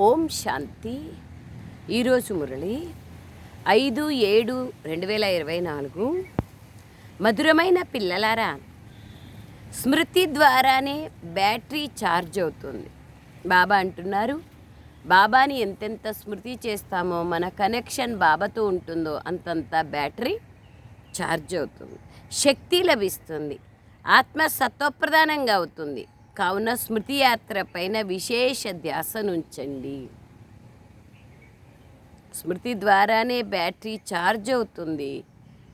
ఓం శాంతి. ఈరోజు మురళి ఐదు ఏడు రెండు వేల ఇరవై నాలుగు. మధురమైన పిల్లలారా స్మృతి ద్వారానే బ్యాటరీ ఛార్జ్ అవుతుంది. బాబా అంటున్నారు బాబాని ఎంతెంత స్మృతి చేస్తామో మన కనెక్షన్ బాబాతో ఉంటుందో అంతంత బ్యాటరీ ఛార్జ్ అవుతుంది. శక్తి లభిస్తుంది. ఆత్మ సత్వప్రధానంగా అవుతుంది. కావున స్మృతి యాత్ర పైన విశేష ధ్యాసనుంచండి స్మృతి ద్వారానే బ్యాటరీ ఛార్జ్ అవుతుంది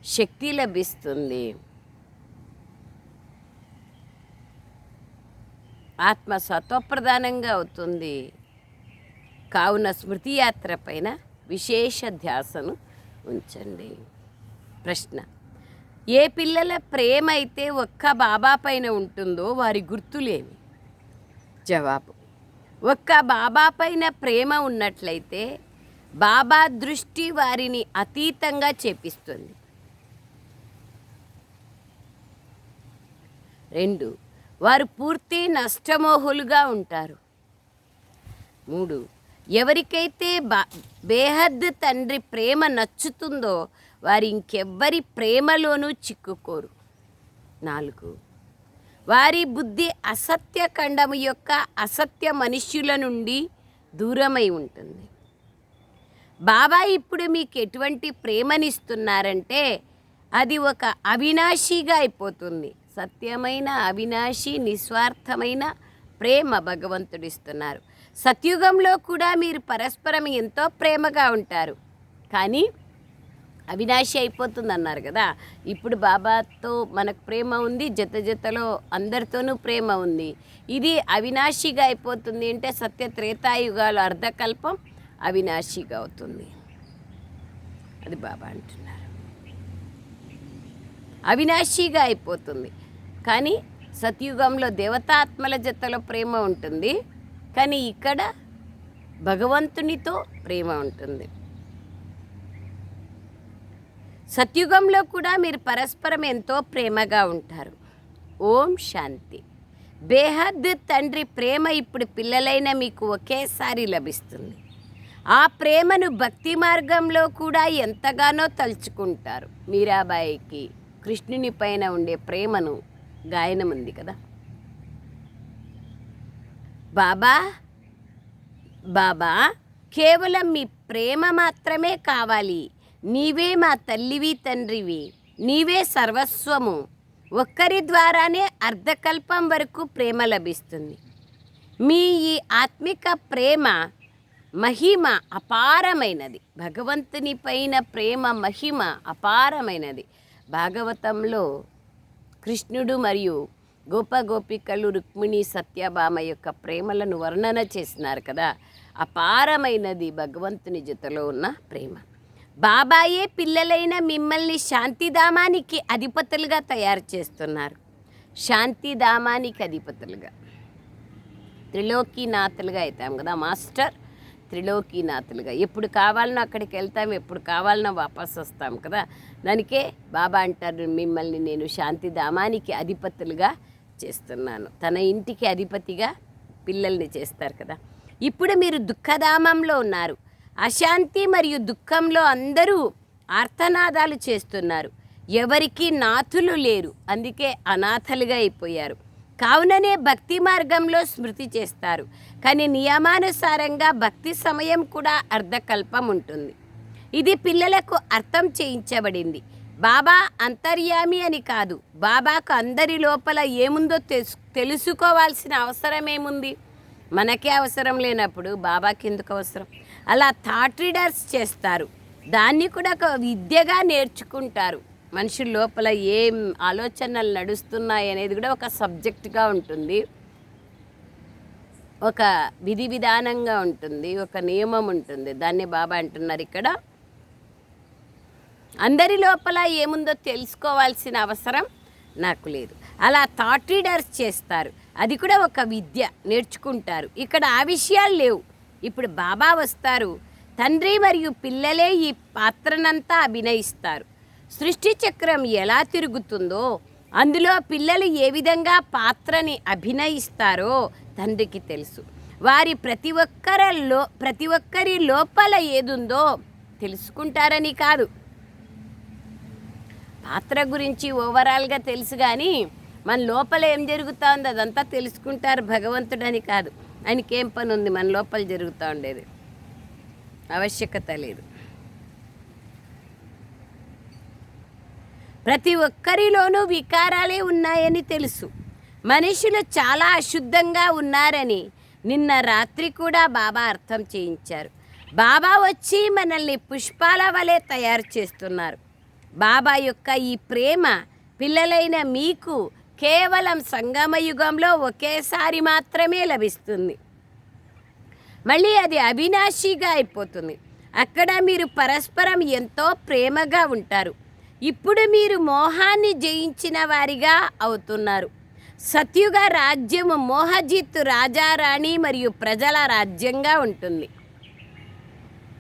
శక్తి లభిస్తుంది. ఆత్మ సత్వప్రధానంగా అవుతుంది. కావున స్మృతి యాత్ర పైన విశేష ధ్యాసను ఉంచండి. ప్రశ్న. ఏ పిల్లల ప్రేమ అయితే ఒక్క బాబా పైన ఉంటుందో వారి గుర్తులేమి జవాబు. ఒక్క బాబా పైన ప్రేమ ఉన్నట్లయితే బాబా దృష్టి వారిని అతీతంగా చేపిస్తుంది. రెండు వారు పూర్తి నష్టమోహులుగా ఉంటారు. మూడు ఎవరికైతే బా బేహద్ తండ్రి ప్రేమ నచ్చుతుందో వారు ఇంకెవ్వరి ప్రేమలోనూ చిక్కుకోరు. నాలుగు వారి బుద్ధి అసత్య ఖండము యొక్క అసత్య మనుష్యుల నుండి దూరమై ఉంటుంది. బాబా ఇప్పుడు మీకు ఎటువంటి ప్రేమనిస్తున్నారంటే అది ఒక అవినాశిగా అయిపోతుంది. సత్యమైన అవినాశి నిస్వార్థమైన ప్రేమ భగవంతుడిస్తున్నారు. సత్యుగంలో కూడా మీరు పరస్పరం ఎంతో ప్రేమగా ఉంటారు. కానీ అవినాశి అయిపోతుంది అన్నారు కదా. ఇప్పుడు బాబాతో మనకు ప్రేమ ఉంది జత జతలో అందరితోనూ ప్రేమ ఉంది. ఇది అవినాశిగా అయిపోతుంది అంటే సత్య త్రేతాయుగాలు అర్ధకల్పం అవినాశిగా అవుతుంది. అది బాబా అంటున్నారు. అవినాశిగా అయిపోతుంది. కానీ సత్యుగంలో దేవతాత్మల జతలో ప్రేమ ఉంటుంది. కానీ ఇక్కడ భగవంతునితో ప్రేమ ఉంటుంది. సత్యుగంలో కూడా మీరు పరస్పరం ఎంతో ప్రేమగా ఉంటారు. ఓం శాంతి. బేహద్ తండ్రి ప్రేమ ఇప్పుడు పిల్లలైన మీకు ఒకేసారి లభిస్తుంది. ఆ ప్రేమను భక్తి మార్గంలో కూడా ఎంతగానో తలుచుకుంటారు. మీరాబాయికి కృష్ణుని పైన ఉండే ప్రేమను గాయనం ఉంది కదా. బాబా బాబా కేవలం మీ ప్రేమ మాత్రమే కావాలి. నీవే మా తల్లివి తండ్రివి. నీవే సర్వస్వము. ఒక్కరి ద్వారానే అర్ధకల్పం వరకు ప్రేమ లభిస్తుంది. మీ ఈ ఆత్మిక ప్రేమ మహిమ అపారమైనది. భగవంతుని పైన ప్రేమ మహిమ అపారమైనది. భాగవతంలో కృష్ణుడు మరియు గోప గోపికలు రుక్మిణి సత్యభామ యొక్క ప్రేమలను వర్ణన చేసినారు కదా. అపారమైనది భగవంతుని జతలో ఉన్న ప్రేమ. బాబాయే పిల్లలైన మిమ్మల్ని శాంతిధామానికి అధిపతులుగా తయారు చేస్తున్నారు. శాంతిధామానికి అధిపతులుగా. త్రిలోకీనాథులుగా అవుతాం కదా మాస్టర్? త్రిలోకీనాథులుగా. ఎప్పుడు కావాలనో అక్కడికి వెళ్తాం ఎప్పుడు కావాలనో వాపస్ వస్తాం కదా. దానికే బాబా అంటారు మిమ్మల్ని నేను శాంతిధామానికి అధిపతులుగా చేస్తున్నాను. తన ఇంటికి అధిపతిగా పిల్లల్ని చేస్తారు కదా. ఇప్పుడు మీరు దుఃఖధామంలో ఉన్నారు. అశాంతి మరియు దుఃఖంలో అందరూ ఆర్తనాదాలు చేస్తున్నారు. ఎవరికి నాథులు లేరు. అందుకే అనాథలుగా అయిపోయారు. కావుననే భక్తి మార్గంలో స్మృతి చేస్తారు. కానీ నియమానుసారంగా భక్తి సమయం కూడా అర్ధకల్పం ఉంటుంది. ఇది పిల్లలకు అర్థం చేయించబడింది. బాబా అంతర్యామి అని కాదు. బాబాకు అందరి లోపల ఏముందో తెలుసు తెలుసుకోవాల్సిన అవసరం ఏముంది మనకే అవసరం లేనప్పుడు బాబాకి ఎందుకు అవసరం? అలా థాట్ రీడర్స్ చేస్తారు. దాన్ని కూడా ఒక విద్యగా నేర్చుకుంటారు. మనుషుల లోపల ఏం ఆలోచనలు నడుస్తున్నాయి అనేది కూడా ఒక సబ్జెక్ట్గా ఉంటుంది. ఒక విధి విధానంగా ఉంటుంది. ఒక నియమం ఉంటుంది. దాన్ని బాబా అంటున్నారు ఇక్కడ. అందరి లోపల ఏముందో తెలుసుకోవాల్సిన అవసరం నాకు లేదు. అలా థాట్ రీడర్స్ చేస్తారు. అది కూడా ఒక విద్య నేర్చుకుంటారు. ఇక్కడ ఆ విషయాలు లేవు. ఇప్పుడు బాబా వస్తారు. తండ్రి మరియు పిల్లలే ఈ పాత్రనంతా అభినయిస్తారు. సృష్టి చక్రం ఎలా తిరుగుతుందో అందులో పిల్లలు ఏ విధంగా పాత్రని అభినయిస్తారో తండ్రికి తెలుసు. వారి ప్రతి ఒక్కరిలో ప్రతి ఒక్కరి లోపల ఏదుందో తెలుసుకుంటారని కాదు. పాత్ర గురించి ఓవరాల్గా తెలుసు కానీ మన లోపల ఏం జరుగుతుందో అదంతా తెలుసుకుంటారు భగవంతుడని కాదు. ఆయనకేం పని ఉంది మన లోపల జరుగుతూ ఉండేది. ఆవశ్యకత లేదు. ప్రతి ఒక్కరిలోనూ వికారాలే ఉన్నాయని తెలుసు. మనుషులు చాలా అశుద్ధంగా ఉన్నారని నిన్న రాత్రి కూడా బాబా అర్థం చేయించారు. బాబా వచ్చి మనల్ని పుష్పాల వలె తయారు చేస్తున్నారు. బాబా యొక్క ఈ ప్రేమ పిల్లలైన మీకు కేవలం సంగమ యుగంలో ఒకేసారి మాత్రమే లభిస్తుంది. మళ్ళీ అది అవినాశిగా అయిపోతుంది. అక్కడ మీరు పరస్పరం ఎంతో ప్రేమగా ఉంటారు. ఇప్పుడు మీరు మోహాన్ని జయించిన వారిగా అవుతున్నారు. సత్యుగ రాజ్యము మోహజిత్ రాజారాణి మరియు ప్రజల రాజ్యంగా ఉంటుంది.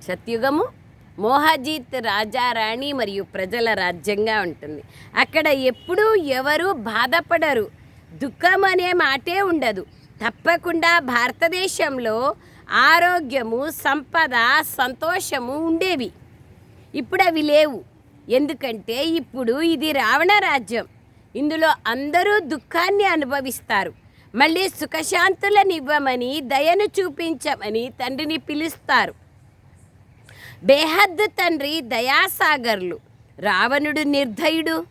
సత్యుగము మోహజిత్ రాజారాణి మరియు ప్రజల రాజ్యంగా ఉంటుంది. అక్కడ ఎప్పుడూ ఎవరు బాధపడరు. దుఃఖం అనే మాటే ఉండదు. తప్పకుండా భారతదేశంలో ఆరోగ్యము సంపద సంతోషము ఉండేవి. ఇప్పుడు అవి లేవు. ఎందుకంటే ఇప్పుడు ఇది రావణ రాజ్యం. ఇందులో అందరూ దుఃఖాన్ని అనుభవిస్తారు. మళ్ళీ సుఖశాంతులనివ్వమని దయను చూపించమని తండ్రిని పిలుస్తారు. బేహద్దు తండ్రి దయాసాగర్లు. రావణుడు నిర్ధయుడు.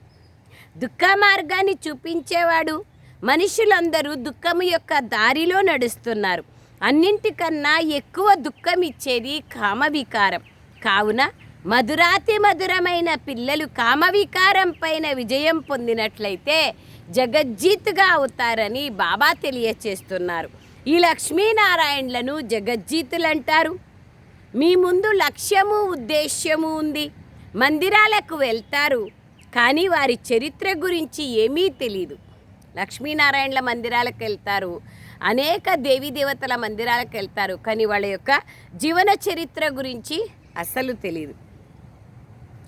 దుఃఖ మార్గాన్ని చూపించేవాడు. మనుషులందరూ దుఃఖము యొక్క దారిలో నడుస్తున్నారు. అన్నింటికన్నా ఎక్కువ దుఃఖం ఇచ్చేది కామవికారం. కావున మధురాతి మధురమైన పిల్లలు కామవికారం పైన విజయం పొందినట్లయితే జగజ్జీత్గా అవుతారని బాబా తెలియచేస్తున్నారు. ఈ లక్ష్మీనారాయణలను జగజ్జీతులు అంటారు మీ ముందు లక్ష్యము ఉద్దేశ్యము ఉంది. మందిరాలకు వెళ్తారు కానీ వారి చరిత్ర గురించి ఏమీ తెలియదు లక్ష్మీనారాయణల మందిరాలకు వెళ్తారు అనేక దేవీ దేవతల మందిరాలకు వెళ్తారు కానీ వాళ్ళ యొక్క జీవన చరిత్ర గురించి అసలు తెలియదు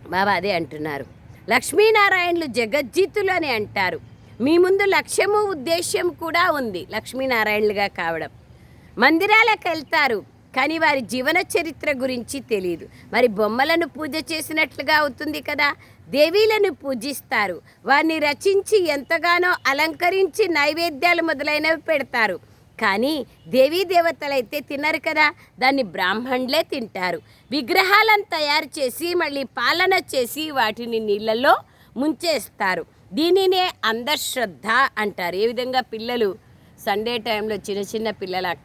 బాబా అదే అంటున్నారు. లక్ష్మీనారాయణలు జగజ్జితులు అని అంటారు. మీ ముందు లక్ష్యము ఉద్దేశ్యం కూడా ఉంది లక్ష్మీనారాయణలుగా కావడం. మందిరాలకు వెళ్తారు కానీ వారి జీవన చరిత్ర గురించి తెలియదు మరి బొమ్మలను పూజ చేసినట్లుగా అవుతుంది కదా? దేవీలను పూజిస్తారు. వారిని రచించి ఎంతగానో అలంకరించి నైవేద్యాలు మొదలైనవి పెడతారు. కానీ దేవీ దేవతలైతే తినరు కదా? దాన్ని బ్రాహ్మణులే తింటారు. విగ్రహాలను తయారు చేసి మళ్ళీ పాలన చేసి వాటిని నీళ్ళల్లో ముంచేస్తారు. దీనినే అంధశ్రద్ధ అంటారు. ఏ విధంగా పిల్లలు? సండే టైంలో చిన్న చిన్న పిల్లల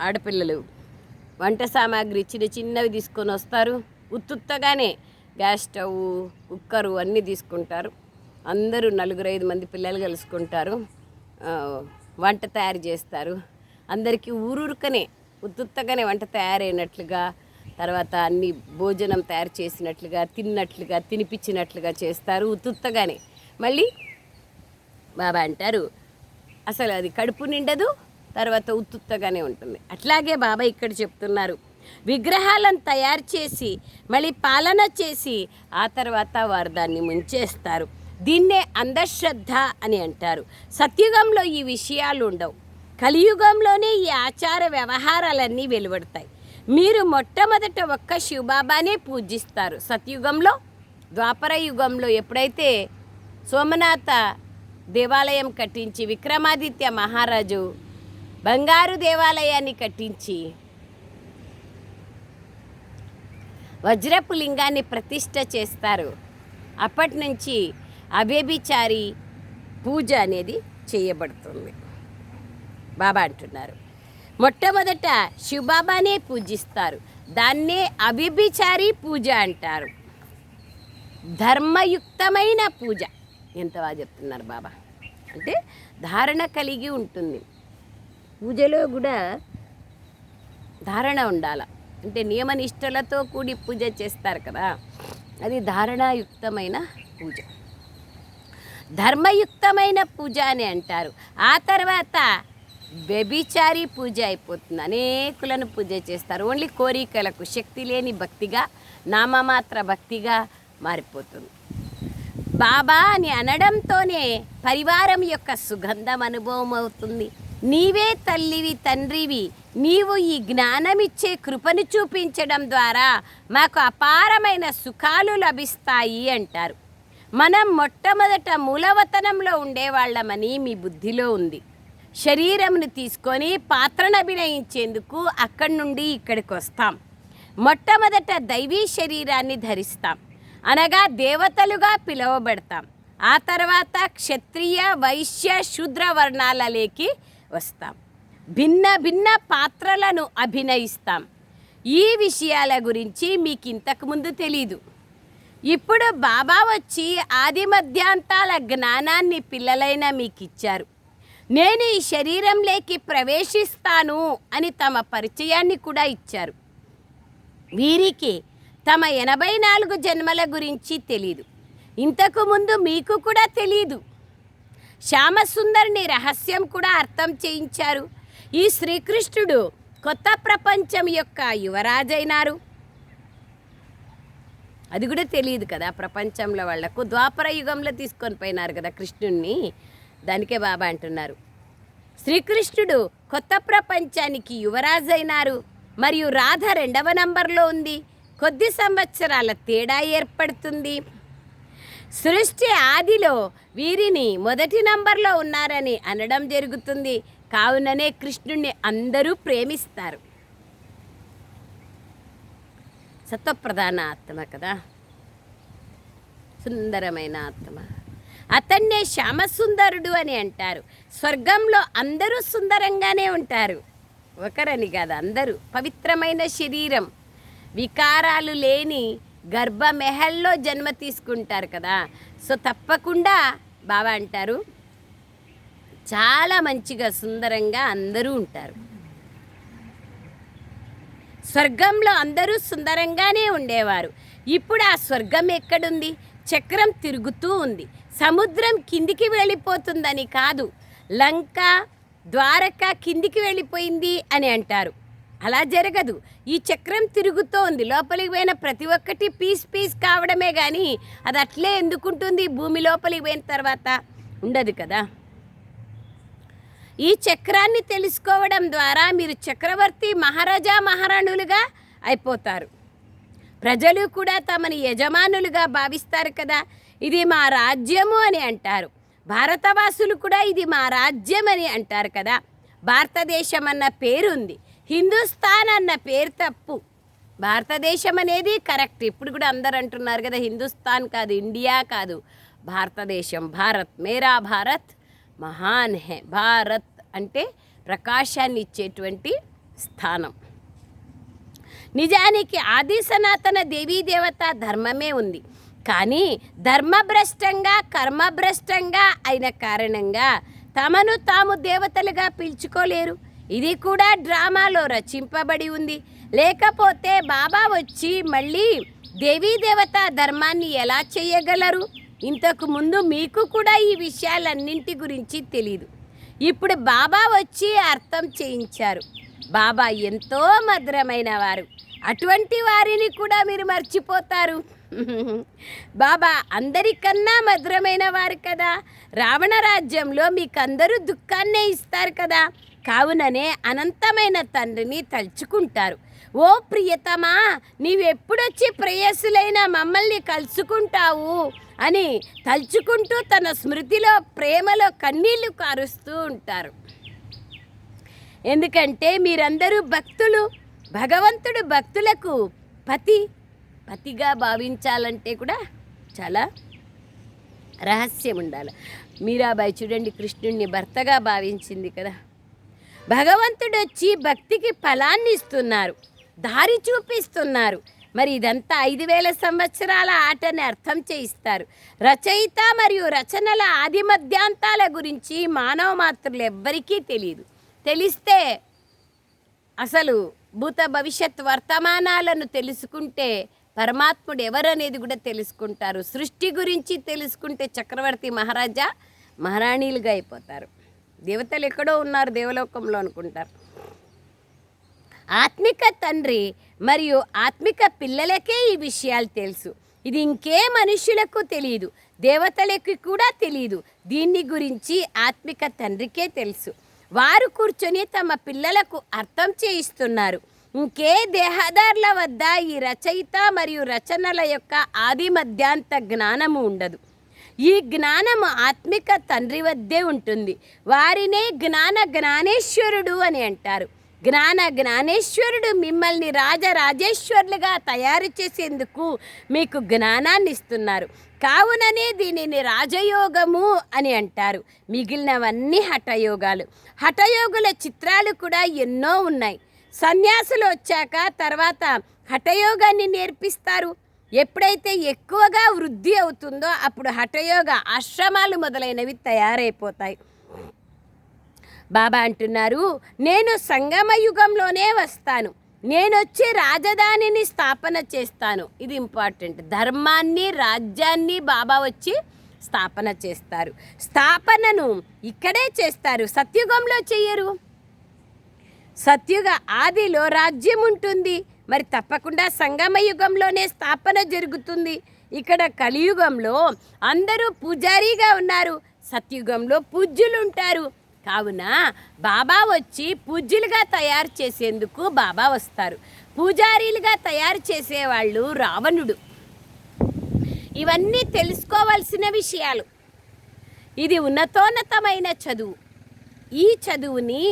ఆడపిల్లలు వంట సామాగ్రి చిన్న చిన్నవి తీసుకొని వస్తారు. ఉత్తుత్తగానే గ్యాస్ స్టవ్ కుక్కరు అన్నీ తీసుకుంటారు. అందరూ నలుగురు ఐదు మంది పిల్లలు కలుసుకుంటారు. వంట తయారు చేస్తారు. అందరికీ ఊరూరుకనే ఉత్తుత్తగానే వంట తయారైనట్లుగా తర్వాత అన్ని భోజనం తయారు చేసినట్లుగా తిన్నట్లుగా తినిపించినట్లుగా చేస్తారు ఉత్తుత్తగానే. మళ్ళీ బాబా అంటారు అసలు అది కడుపు నిండదు తర్వాత ఉత్తుత్తగానే ఉంటుంది. అట్లాగే బాబా ఇక్కడ చెప్తున్నారు విగ్రహాలను తయారు చేసి మళ్ళీ పాలన చేసి ఆ తర్వాత వారు దాన్ని ముంచేస్తారు. దీన్నే అంధశ్రద్ధ అని అంటారు. సత్యుగంలో ఈ విషయాలు ఉండవు. కలియుగంలోనే ఈ ఆచార వ్యవహారాలన్నీ వెలువడతాయి. మీరు మొట్టమొదట ఒక్క శివబాబానే పూజిస్తారు. సత్యుగంలో ద్వాపర యుగంలో ఎప్పుడైతే సోమనాథ దేవాలయం కట్టించి విక్రమాదిత్య మహారాజు బంగారు దేవాలయాన్ని కట్టించి వజ్రపు లింగాన్ని ప్రతిష్ట చేస్తారు. అప్పటి నుంచి అభేభిచారి పూజ అనేది చేయబడుతుంది. బాబా అంటున్నారు. మొట్టమొదట శివబాబానే పూజిస్తారు. దాన్నే అభిభిచారి పూజ అంటారు. ధర్మయుక్తమైన పూజ. ఎంత బాగా చెప్తున్నారు బాబా. అంటే ధారణ కలిగి ఉంటుంది. పూజలో కూడా ధారణ ఉండాల. అంటే నియమనిష్టలతో కూడి పూజ చేస్తారు కదా అది ధారణాయుక్తమైన పూజ. ధర్మయుక్తమైన పూజ అని అంటారు. ఆ తర్వాత వ్యభిచారి పూజ అయిపోతుంది. అనేకులను పూజ చేస్తారు. ఓన్లీ కోరికలకు శక్తి లేని భక్తిగా నామమాత్ర భక్తిగా మారిపోతుంది. బాబా అని అనడంతోనే పరివారం యొక్క సుగంధం అనుభవం అవుతుంది నీవే తల్లివి తండ్రివి. నీవు ఈ జ్ఞానమిచ్చే కృపను చూపించడం ద్వారా మాకు అపారమైన సుఖాలు లభిస్తాయి అంటారు. మనం మొట్టమొదట మూలవతనంలో ఉండేవాళ్ళమని మీ బుద్ధిలో ఉంది. శరీరమును తీసుకొని పాత్రను అభినయించేందుకు అక్కడి నుండి ఇక్కడికి వస్తాం. మొట్టమొదట దైవీ శరీరాన్ని ధరిస్తాం. అనగా దేవతలుగా పిలువబడతాం. ఆ తర్వాత క్షత్రియ వైశ్య శూద్ర వర్ణాలలోకి వస్తాం. భిన్న భిన్న పాత్రలను అభినయిస్తాం. ఈ విషయాల గురించి మీకు ఇంతకుముందు తెలీదు. ఇప్పుడు బాబా వచ్చి ఆది మధ్యాంతాల జ్ఞానాన్ని పిల్లలైన మీకు ఇచ్చారు నేను ఈ శరీరంలోకి ప్రవేశిస్తాను అని తమ పరిచయాన్ని కూడా ఇచ్చారు. వీరికి తమ ఎనభై నాలుగు జన్మల గురించి తెలీదు. ఇంతకుముందు మీకు కూడా తెలీదు. శ్యామసుందరిని రహస్యం కూడా అర్థం చేయించారు. ఈ శ్రీకృష్ణుడు కొత్త ప్రపంచం యొక్క యువరాజైనారు. అది కూడా తెలియదు కదా ప్రపంచంలో వాళ్ళకు ద్వాపర యుగంలో తీసుకొని పోయినారు కదా కృష్ణుణ్ణి. దానికే బాబా అంటున్నారు. శ్రీకృష్ణుడు కొత్త ప్రపంచానికి యువరాజు అయినారు మరియు రాధ రెండవ నంబర్లో ఉంది. కొద్ది సంవత్సరాల తేడా ఏర్పడుతుంది. సృష్టి ఆదిలో వీరిని మొదటి నంబర్లో ఉన్నారని అనడం జరుగుతుంది. కావుననే కృష్ణుణ్ణి అందరూ ప్రేమిస్తారు. సత్వప్రధాన ఆత్మ కదా. సుందరమైన ఆత్మ. అతన్నే శ్యామసుందరుడు అని అంటారు. స్వర్గంలో అందరూ సుందరంగానే ఉంటారు. ఒకరని కాదు అందరూ. పవిత్రమైన శరీరం. వికారాలు లేని గర్భమెహల్లో జన్మ తీసుకుంటారు కదా. సో తప్పకుండా బాబా అంటారు చాలా మంచిగా సుందరంగా అందరూ ఉంటారు. స్వర్గంలో అందరూ సుందరంగానే ఉండేవారు. ఇప్పుడు ఆ స్వర్గం ఎక్కడుంది? చక్రం తిరుగుతూ ఉంది. సముద్రం కిందికి వెళ్ళిపోతుందని కాదు లంక ద్వారక కిందికి వెళ్ళిపోయింది అని అంటారు. అలా జరగదు. ఈ చక్రం తిరుగుతోంది. లోపలికి పోయిన ప్రతి ఒక్కటి పీస్ పీస్ కావడమే కానీ అది అట్లే ఎందుకుంటుంది? భూమి లోపలికి పోయిన తర్వాత ఉండదు కదా. ఈ చక్రాన్ని తెలుసుకోవడం ద్వారా మీరు చక్రవర్తి మహారాజా మహారాణులుగా అయిపోతారు. ప్రజలు కూడా తమని యజమానులుగా భావిస్తారు కదా. ఇది మా రాజ్యము అని అంటారు. భారతవాసులు కూడా ఇది మా రాజ్యం అని అంటారు కదా. భారతదేశం అన్న పేరు ఉంది హిందుస్థాన్ అన్న పేరు తప్పు. భారతదేశం అనేది కరెక్ట్. ఇప్పుడు కూడా అందరు అంటున్నారు కదా హిందుస్థాన్ కాదు ఇండియా కాదు. భారతదేశం భారత్ మేరా భారత్ మహాన్ హే భారత్ అంటే ప్రకాశాన్ని ఇచ్చేటువంటి స్థానం. నిజానికి ఆది సనాతన దేవీ దేవత ధర్మమే ఉంది. కానీ ధర్మభ్రష్టంగా కర్మభ్రష్టంగా అయిన కారణంగా తమను తాము దేవతలుగా పిలుచుకోలేరు. ఇది కూడా డ్రామాలో రచింపబడి ఉంది. లేకపోతే బాబా వచ్చి మళ్ళీ దేవీ దేవత ధర్మాన్ని ఎలా చేయగలరు? ఇంతకు ముందు మీకు కూడా ఈ విషయాలన్నింటి గురించి తెలియదు ఇప్పుడు బాబా వచ్చి అర్థం చేయించారు. బాబా ఎంతో మధురమైన వారు. అటువంటి వారిని కూడా మీరు మర్చిపోతారు. బాబా అందరికన్నా మధురమైన వారు కదా. రావణ రాజ్యంలో మీకందరూ దుఃఖాన్నే ఇస్తారు కదా. కావుననే అనంతమైన తండ్రిని తలుచుకుంటారు. ఓ ప్రియతమా నీవెప్పుడొచ్చి ప్రేయసులైన మమ్మల్ని కలుసుకుంటావు? అని తలుచుకుంటూ తన స్మృతిలో ప్రేమలో కన్నీళ్ళు కారుస్తూ ఉంటారు. ఎందుకంటే మీరందరూ భక్తులు భగవంతుడు భక్తులకు పతి పతిగా భావించాలంటే కూడా చాలా రహస్యం ఉండాలి మీరాబాయి చూడండి కృష్ణుడిని భర్తగా భావించింది కదా. భగవంతుడు వచ్చి భక్తికి ఫలాన్ని ఇస్తున్నారు దారి చూపిస్తున్నారు. మరి ఇదంతా ఐదు వేల సంవత్సరాల ఆటని అర్థం చేయిస్తారు. రచయిత మరియు రచనల ఆది మధ్యాంతాల గురించి మానవ మాత్రులు ఎవ్వరికీ తెలియదు తెలిస్తే అసలు భూత భవిష్యత్ వర్తమానాలను తెలుసుకుంటే పరమాత్ముడు ఎవరనేది కూడా తెలుసుకుంటారు. సృష్టి గురించి తెలుసుకుంటే చక్రవర్తి మహారాజా మహారాణీలుగా అయిపోతారు. దేవతలు ఎక్కడో ఉన్నారు దేవలోకంలో అనుకుంటారు. ఆత్మిక తండ్రి మరియు ఆత్మిక పిల్లలకే ఈ విషయాలు తెలుసు. ఇది ఇంకే మనుషులకు తెలియదు దేవతలకి కూడా తెలియదు దీన్ని గురించి ఆత్మిక తండ్రికే తెలుసు. వారు కూర్చొని తమ పిల్లలకు అర్థం చేయిస్తున్నారు. ఇంకే దేహదారుల వద్ద ఈ రచయిత మరియు రచనల యొక్క ఆది మధ్యాంత జ్ఞానము ఉండదు. ఈ జ్ఞానము ఆత్మిక తండ్రి వద్దే ఉంటుంది. వారినే జ్ఞాన జ్ఞానేశ్వరుడు అని అంటారు. జ్ఞాన జ్ఞానేశ్వరుడు మిమ్మల్ని రాజరాజేశ్వరులుగా తయారు చేసేందుకు మీకు జ్ఞానాన్ని ఇస్తున్నారు. కావుననే దీనిని రాజయోగము అని అంటారు. మిగిలినవన్నీ హఠయోగాలు. హఠయోగుల చిత్రాలు కూడా ఎన్నో ఉన్నాయి. సన్యాసులు వచ్చాక తర్వాత హఠయోగాన్ని నేర్పిస్తారు. ఎప్పుడైతే ఎక్కువగా వృద్ధి అవుతుందో అప్పుడు హఠయోగ ఆశ్రమాలు మొదలైనవి తయారైపోతాయి. బాబా అంటున్నారు నేను సంగమ యుగంలోనే వస్తాను. నేను వచ్చి రాజధానిని స్థాపన చేస్తాను. ఇది ఇంపార్టెంట్. ధర్మాన్ని రాజ్యాన్ని బాబా వచ్చి స్థాపన చేస్తారు. స్థాపనను ఇక్కడే చేస్తారు. సత్యుగంలో చెయ్యరు. సత్యుగ ఆదిలో రాజ్యం ఉంటుంది. మరి తప్పకుండా సంగమ యుగంలోనే స్థాపన జరుగుతుంది. ఇక్కడ కలియుగంలో అందరూ పూజారీగా ఉన్నారు. సత్యుగంలో పూజ్యులు ఉంటారు కావున బాబా వచ్చి పూజ్యులుగా తయారు చేసేందుకు బాబా వస్తారు. పూజారీలుగా తయారు చేసేవాళ్ళు రావణుడు. ఇవన్నీ తెలుసుకోవాల్సిన విషయాలు. ఇది ఉన్నతోన్నతమైన చదువు. ఈ చదువుని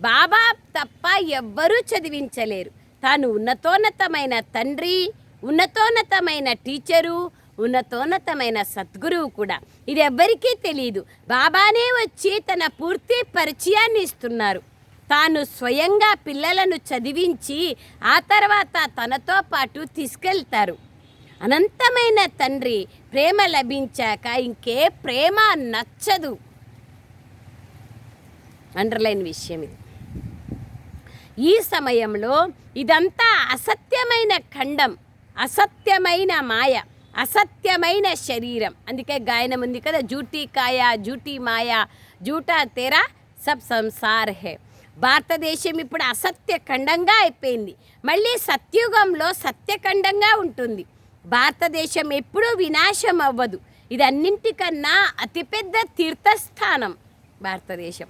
బాబా తప్ప ఎవ్వరూ చదివించలేరు. తాను ఉన్నతోన్నతమైన తండ్రి ఉన్నతోన్నతమైన టీచరు ఉన్నతోన్నతమైన సద్గురువు కూడా. ఇది ఎవ్వరికీ తెలియదు బాబానే వచ్చి తన పూర్తి పరిచయాన్ని ఇస్తున్నారు. తాను స్వయంగా పిల్లలను చదివించి ఆ తర్వాత తనతో పాటు తీసుకెళ్తారు. అనంతమైన తండ్రి ప్రేమ లభించాక ఇంకే ప్రేమ నచ్చదు. అండర్లైన్ విషయం ఇది. ఈ సమయంలో ఇదంతా అసత్యమైన ఖండం అసత్యమైన మాయ అసత్యమైన శరీరం. అందుకే గాయనం ఉంది కదా జూటీ కాయ జూటీ మాయ జూటా తెరా సబ్ సంసార్ హే. భారతదేశం ఇప్పుడు అసత్య ఖండంగా అయిపోయింది. మళ్ళీ సత్యుగంలో సత్యఖండంగా ఉంటుంది. భారతదేశం ఎప్పుడూ వినాశం అవ్వదు. ఇది అన్నింటికన్నా అతిపెద్ద తీర్థస్థానం భారతదేశం.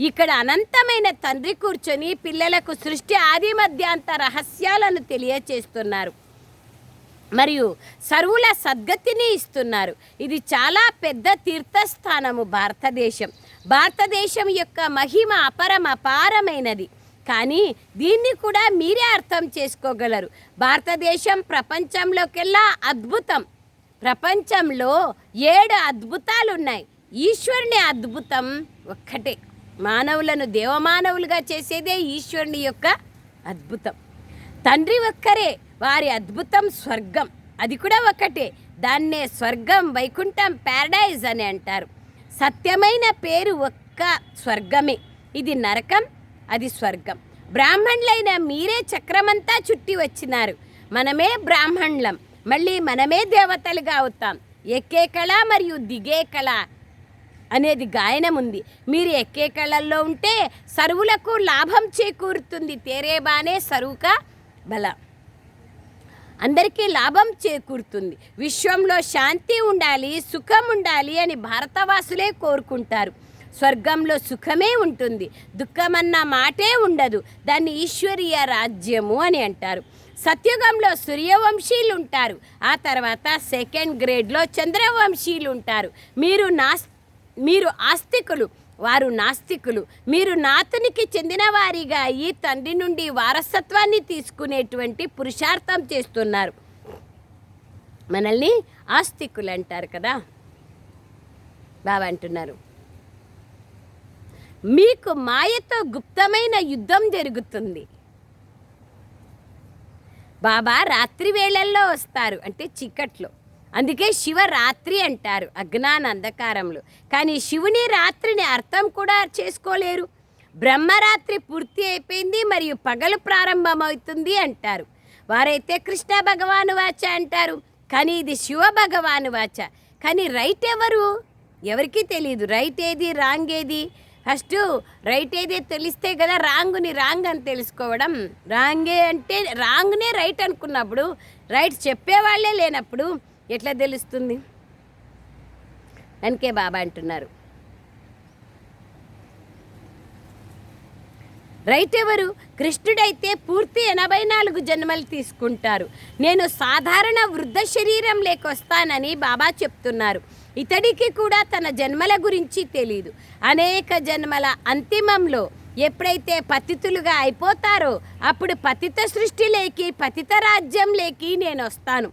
ఇక్కడ అనంతమైన తండ్రి కూర్చొని పిల్లలకు సృష్టి ఆది మధ్యాంత రహస్యాలను తెలియచేస్తున్నారు. మరియు సర్వుల సద్గతిని ఇస్తున్నారు. ఇది చాలా పెద్ద తీర్థస్థానము భారతదేశం. భారతదేశం యొక్క మహిమ అపరం అపారమైనది. కానీ దీన్ని కూడా మీరే అర్థం చేసుకోగలరు. భారతదేశం ప్రపంచంలోకెల్లా అద్భుతం. ప్రపంచంలో ఏడు అద్భుతాలు ఉన్నాయి ఈశ్వరుని అద్భుతం ఒక్కటే. మానవులను దేవమానవులుగా చేసేదే ఈశ్వరుని యొక్క అద్భుతం. తండ్రి ఒక్కరే వారి అద్భుతం స్వర్గం. అది కూడా ఒకటే దాన్నే స్వర్గం వైకుంఠం ప్యారడైజ్ అని అంటారు. సత్యమైన పేరు ఒక్క స్వర్గమే. ఇది నరకం అది స్వర్గం. బ్రాహ్మణులైన మీరే చక్రమంతా చుట్టి వచ్చినారు. మనమే బ్రాహ్మణులం. మళ్ళీ మనమే దేవతలుగా అవుతాం. ఎక్కే కళ మరియు దిగే కళ అనేది గాయనం ఉంది మీరు ఎక్కే కళల్లో ఉంటే సరువులకు లాభం చేకూరుతుంది. తేరే బానే సరువుక బల. అందరికీ లాభం చేకూరుతుంది. విశ్వంలో శాంతి ఉండాలి సుఖం ఉండాలి అని భారతవాసులే కోరుకుంటారు. స్వర్గంలో సుఖమే ఉంటుంది. దుఃఖమన్న మాటే ఉండదు. దాన్ని ఈశ్వరీయ రాజ్యము అని అంటారు. సత్యుగంలో సూర్యవంశీలు ఉంటారు. ఆ తర్వాత సెకండ్ గ్రేడ్లో చంద్రవంశీలు ఉంటారు. మీరు నాస్ మీరు ఆస్తికులు వారు నాస్తికులు. మీరు నాతునికి చెందిన వారిగా ఈ తండ్రి నుండి వారసత్వాన్ని తీసుకునేటువంటి పురుషార్థం చేస్తున్నారు. మనల్ని ఆస్తికులు అంటారు కదా? బాబా అంటున్నారు. మీకు మాయతో గుప్తమైన యుద్ధం జరుగుతుంది. బాబా రాత్రి వేళల్లో వస్తారు అంటే చీకట్లో. అందుకే శివరాత్రి అంటారు అజ్ఞాన అంధకారంలో కానీ శివుని రాత్రిని అర్థం కూడా చేసుకోలేరు. బ్రహ్మరాత్రి పూర్తి అయిపోయింది మరియు పగలు ప్రారంభమవుతుంది అంటారు. వారైతే కృష్ణ భగవాను వాచ అంటారు. కానీ ఇది శివ భగవాను వాచ. కానీ రైట్ ఎవరు? ఎవరికీ తెలియదు రైట్ ఏది రాంగ్ ఏది? ఫస్ట్ రైట్ ఏది తెలిస్తే కదా రాంగుని రాంగ్ అని తెలుసుకోవడం. రాంగే అంటే రాంగ్నే రైట్ అనుకున్నప్పుడు రైట్ చెప్పేవాళ్ళే లేనప్పుడు ఎట్లా తెలుస్తుంది? అందుకే బాబా అంటున్నారు. రైట్ ఎవరు కృష్ణుడైతే పూర్తి ఎనభై నాలుగు జన్మలు తీసుకుంటారు. నేను సాధారణ వృద్ధ శరీరం లేకొస్తానని బాబా చెప్తున్నారు. ఇతడికి కూడా తన జన్మల గురించి తెలియదు అనేక జన్మల అంతిమంలో ఎప్పుడైతే పతితులుగా అయిపోతారో అప్పుడు పతిత సృష్టిలేకి పతిత రాజ్యంలేకి నేను వస్తాను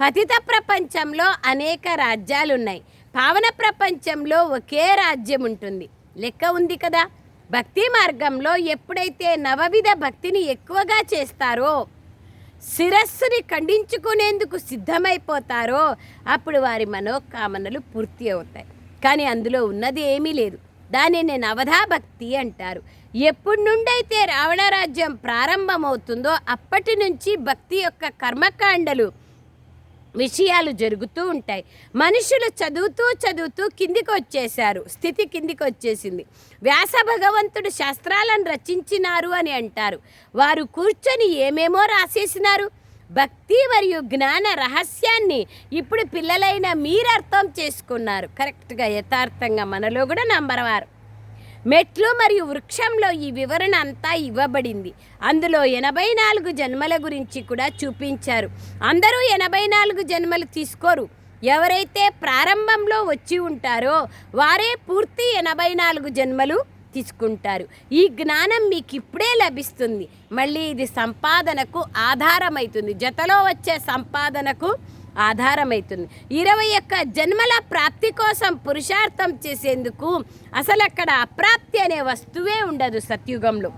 పతిత ప్రపంచంలో అనేక రాజ్యాలు ఉన్నాయి పావన ప్రపంచంలో ఒకే రాజ్యం ఉంటుంది. లెక్క ఉంది కదా? భక్తి మార్గంలో ఎప్పుడైతే నవవిధ భక్తిని ఎక్కువగా చేస్తారో శిరస్సుని ఖండించుకునేందుకు సిద్ధమైపోతారో అప్పుడు వారి మనోకామనలు పూర్తి అవుతాయి. కానీ అందులో ఉన్నది ఏమీ లేదు. దానిని నవధా భక్తి అంటారు. ఎప్పటి నుండైతే రావణ రాజ్యం ప్రారంభమవుతుందో అప్పటి నుంచి భక్తి యొక్క కర్మకాండలు విషయాలు జరుగుతూ ఉంటాయి. మనుషులు చదువుతూ చదువుతూ కిందికి వచ్చేశారు స్థితి కిందికి వచ్చేసింది వ్యాస భగవంతుడు శాస్త్రాలను రచించినారు అని అంటారు. వారు కూర్చొని ఏమేమో రాసేసినారు. భక్తి మరియు జ్ఞాన రహస్యాన్ని ఇప్పుడు పిల్లలైన మీరు అర్థం చేసుకున్నారు. కరెక్ట్గా యథార్థంగా మనలో కూడా నంబర్ వారు మెట్లు మరియు వృక్షంలో ఈ వివరణ అంతా ఇవ్వబడింది. అందులో ఎనభై నాలుగు జన్మల గురించి కూడా చూపించారు. అందరూ ఎనభై నాలుగు జన్మలు తీసుకోరు. ఎవరైతే ప్రారంభంలో వచ్చి ఉంటారో వారే పూర్తి ఎనభై నాలుగు జన్మలు తీసుకుంటారు. ఈ జ్ఞానం మీకు ఇప్పుడే లభిస్తుంది. మళ్ళీ ఇది సంపాదనకు ఆధారమవుతుంది. జతలో వచ్చే సంపాదనకు ఆధారమవుతుంది ఇరవై ఒక్క జన్మల ప్రాప్తి కోసం పురుషార్థం చేసేందుకు అసలు అక్కడ అప్రాప్తి అనే వస్తువే ఉండదు సత్యుగంలో.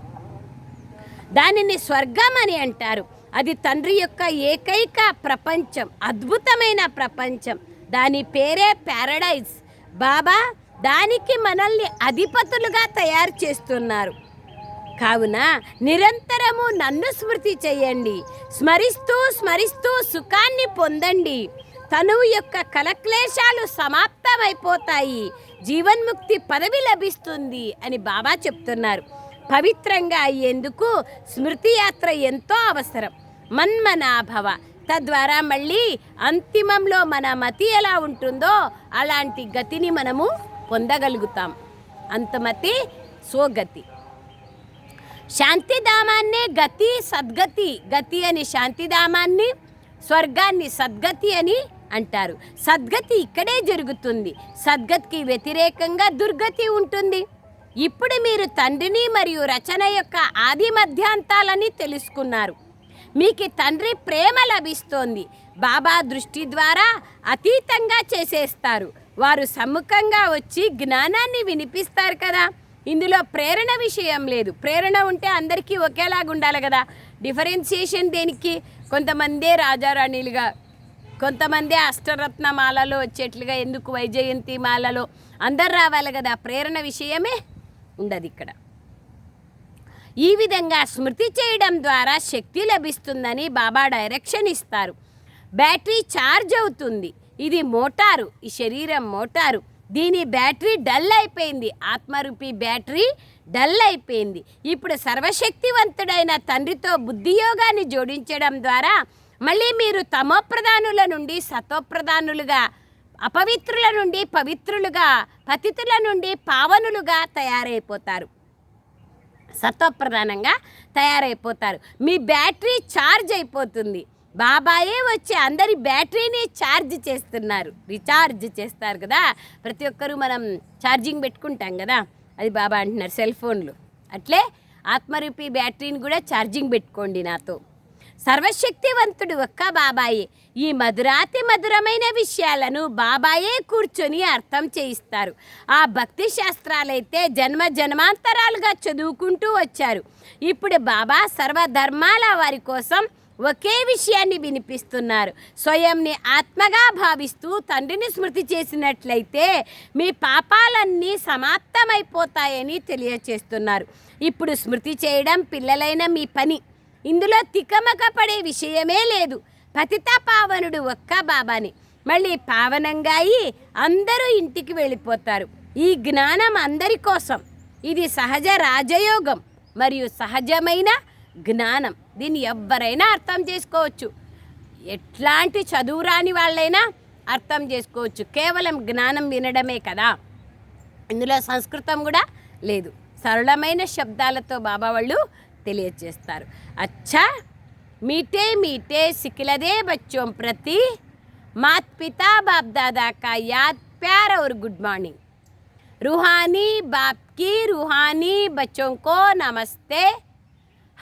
దానిని స్వర్గం అని అంటారు. అది తండ్రి యొక్క ఏకైక ప్రపంచం అద్భుతమైన ప్రపంచం. దాని పేరే ప్యారడైజ్. బాబా దానికి మనల్ని అధిపతులుగా తయారు చేస్తున్నారు. కావున నిరంతరము నన్ను స్మృతి చేయండి. స్మరిస్తూ స్మరిస్తూ సుఖాన్ని పొందండి. తనువు యొక్క కలక్లేశాలు సమాప్తమైపోతాయి. జీవన్ముక్తి పదవి లభిస్తుంది అని బాబా చెప్తున్నారు. పవిత్రంగా అయ్యేందుకు స్మృతి యాత్ర ఎంతో అవసరం. మన్మనాభవ. తద్వారా మళ్ళీ అంతిమంలో మన మతి ఎలా ఉంటుందో అలాంటి గతిని మనము పొందగలుగుతాం. అంతమతి సోగతి శాంతిధామాన్నే గతి సద్గతి గతి అని శాంతిధామాన్ని స్వర్గాన్ని సద్గతి అని అంటారు. సద్గతి ఇక్కడే జరుగుతుంది. సద్గతికి వ్యతిరేకంగా దుర్గతి ఉంటుంది. ఇప్పుడు మీరు తండ్రిని మరియు రచన యొక్క ఆది మధ్యాంతాలని తెలుసుకున్నారు. మీకు తండ్రి ప్రేమ లభిస్తోంది. బాబా దృష్టి ద్వారా అతీతంగా చేసేస్తారు. వారు సమ్ముఖంగా వచ్చి జ్ఞానాన్ని వినిపిస్తారు కదా. ఇందులో ప్రేరణ విషయం లేదు. ప్రేరణ ఉంటే అందరికీ ఒకేలాగా ఉండాలి కదా. డిఫరెన్సియేషన్ దేనికి? కొంతమందే రాజారాణిలుగా కొంతమంది అష్టరత్న మాలలో వచ్చేట్లుగా ఎందుకు వైజయంతి మాలలో అందరు రావాలి కదా. ప్రేరణ విషయమే ఉండదు ఇక్కడ. ఈ విధంగా స్మృతి చేయడం ద్వారా శక్తి లభిస్తుందని బాబా డైరెక్షన్ ఇస్తారు. బ్యాటరీ ఛార్జ్ అవుతుంది. ఇది మోటారు ఈ శరీరం మోటారు. దీని బ్యాటరీ డల్ అయిపోయింది. ఆత్మరూపి బ్యాటరీ డల్ అయిపోయింది. ఇప్పుడు సర్వశక్తివంతుడైన తండ్రితో బుద్ధియోగాన్ని జోడించడం ద్వారా మళ్ళీ మీరు తమోప్రధానుల నుండి సతోప్రధానులుగా అపవిత్రుల నుండి పవిత్రులుగా పతితుల నుండి పావనులుగా తయారైపోతారు. సత్వప్రధానంగా తయారైపోతారు. మీ బ్యాటరీ ఛార్జ్ అయిపోతుంది. బాబాయే వచ్చి అందరి బ్యాటరీని ఛార్జ్ చేస్తున్నారు. రీఛార్జ్ చేస్తారు కదా. ప్రతి ఒక్కరూ మనం ఛార్జింగ్ పెట్టుకుంటాం కదా. అది బాబా అంటున్నారు సెల్ ఫోన్లు. అట్లే ఆత్మరూపీ బ్యాటరీని కూడా ఛార్జింగ్ పెట్టుకోండి నాతో. సర్వశక్తివంతుడు ఒక్క బాబాయే. ఈ మధురాతి మధురమైన విషయాలను బాబాయే కూర్చొని అర్థం చేయిస్తారు. ఆ భక్తి శాస్త్రాలైతే జన్మ జన్మాంతరాలుగా చదువుకుంటూ వచ్చారు. ఇప్పుడు బాబా సర్వధర్మాల వారి కోసం ఒకే విషయాన్ని వినిపిస్తున్నారు. స్వయంని ఆత్మగా భావిస్తూ తండ్రిని స్మృతి చేసినట్లయితే మీ పాపాలన్నీ సమాప్తమైపోతాయని తెలియచేస్తున్నారు. ఇప్పుడు స్మృతి చేయడం పిల్లలైన మీ పని. ఇందులో తికమక పడే విషయమే లేదు. పతిత పావనుడు ఒక్క బాబాని. మళ్ళీ పావనంగా అయి అందరూ ఇంటికి వెళ్ళిపోతారు. ఈ జ్ఞానం అందరి కోసం. ఇది సహజ రాజయోగం మరియు సహజమైన జ్ఞానం. దీన్ని ఎవ్వరైనా అర్థం చేసుకోవచ్చు ఎట్లాంటి చదువు రాని వాళ్ళైనా అర్థం చేసుకోవచ్చు కేవలం జ్ఞానం వినడమే కదా ఇందులో సంస్కృతం కూడా లేదు సరళమైన శబ్దాలతో బాబా వాళ్ళు తెలియజేస్తారు అచ్చా మీటే మీటే సికిలదే బచ్చోం ప్రతి मात पिता बाप दादा का याद प्यार और गुड मॉर्निंग रूहानी बाप की रूहानी बच्चों को नमस्ते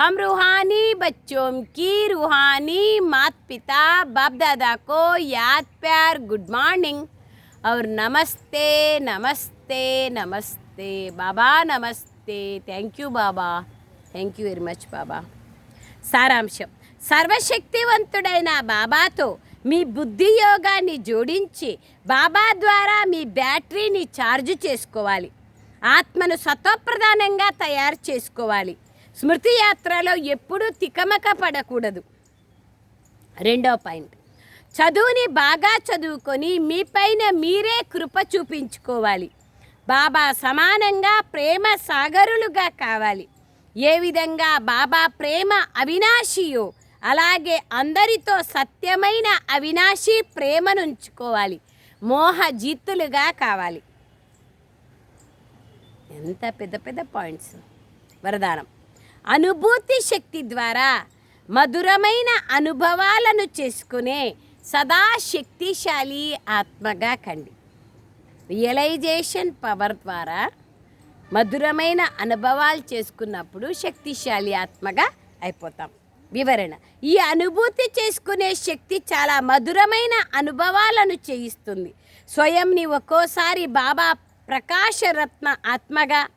हम रूहानी बच्चों की रूहानी मात पिता बाप दादा को याद प्यार गुड मॉर्निंग और नमस्ते नमस्ते नमस्ते बाबा नमस्ते thank you Baba thank you very much Baba సారాంశం సర్వశక్తివంతుడైన బాబాతో మీ బుద్ధి యోగాన్ని జోడించి బాబా ద్వారా మీ బ్యాటరీని ఛార్జ్ చేసుకోవాలి ఆత్మను సత్వప్రధానంగా తయారు చేసుకోవాలి స్మృతి యాత్రలో ఎప్పుడూ తికమక పడకూడదు. రెండో పాయింట్. చదువుని బాగా చదువుకొని మీపైన మీరే కృప చూపించుకోవాలి. బాబా సమానంగా ప్రేమ సాగరులుగా కావాలి. ఏ విధంగా బాబా ప్రేమ అవినాశియో అలాగే అందరితో సత్యమైన అవినాశి ప్రేమను ఉంచుకోవాలి మోహ జీతులుగా కావాలి. ఎంత పెద్ద పెద్ద పాయింట్స్. వరదానం. అనుభూతి శక్తి ద్వారా మధురమైన అనుభవాలను చేసుకునే సదా శక్తిశాలి ఆత్మగా కండి. రియలైజేషన్ పవర్ ద్వారా మధురమైన అనుభవాలు చేసుకున్నప్పుడు శక్తిశాలి ఆత్మగా అయిపోతాం. వివరణ ఈ అనుభూతి చేసుకునే శక్తి చాలా మధురమైన అనుభవాలను చేయిస్తుంది. స్వయంని ఒక్కోసారి బాబా ప్రకాశరత్న ఆత్మగా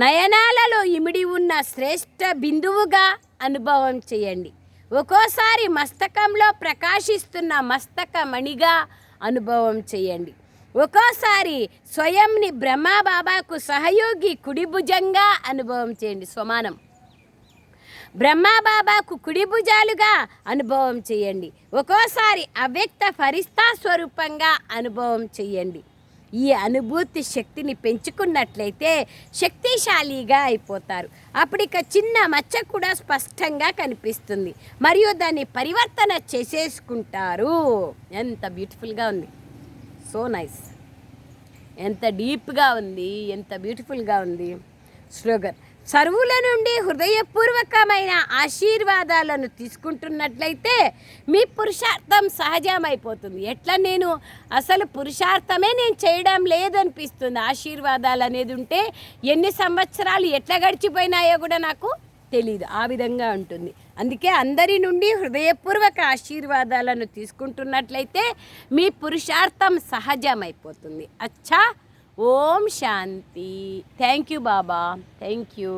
నయనాలలో ఇమిడి ఉన్న శ్రేష్ఠ బిందువుగా అనుభవం చేయండి. ఒక్కోసారి మస్తకంలో ప్రకాశిస్తున్న మస్తక మణిగా అనుభవం చేయండి. ఒక్కోసారి స్వయంని బ్రహ్మబాబాకు సహయోగి కుడి భుజంగా అనుభవం చేయండి స్వమానం. బ్రహ్మబాబాకు కుడిభుజాలుగా కుడి భుజాలుగా అనుభవం చేయండి. ఒక్కోసారి అవ్యక్త ఫరిస్తా స్వరూపంగా అనుభవం చేయండి. ఈ అనుభూతి శక్తిని పెంచుకున్నట్లయితే శక్తిశాలిగా అయిపోతారు. అప్పుడు ఇక చిన్న మచ్చ కూడా స్పష్టంగా కనిపిస్తుంది. మరియు దాన్ని పరివర్తన చేసేసుకుంటారు. ఎంత బ్యూటిఫుల్గా ఉంది. So nice. ఎంత డీప్గా ఉంది. ఎంత బ్యూటిఫుల్గా ఉంది. స్లోగన్ సరువుల నుండి హృదయపూర్వకమైన ఆశీర్వాదాలను తీసుకుంటున్నట్లయితే మీ పురుషార్థం సహజమైపోతుంది. ఎట్లా నేను అసలు పురుషార్థమే నేను చేయడం లేదనిపిస్తుంది. ఆశీర్వాదాలు అనేది ఉంటే ఎన్ని సంవత్సరాలు ఎట్లా గడిచిపోయినాయో కూడా నాకు తెలియదు ఆ విధంగా ఉంటుంది. అందుకే అందరి నుండి హృదయపూర్వక ఆశీర్వాదాలను తీసుకుంటున్నట్లయితే మీ పురుషార్థం సహజమైపోతుంది. అచ్చా! ఓం శాంతి thank you Baba thank you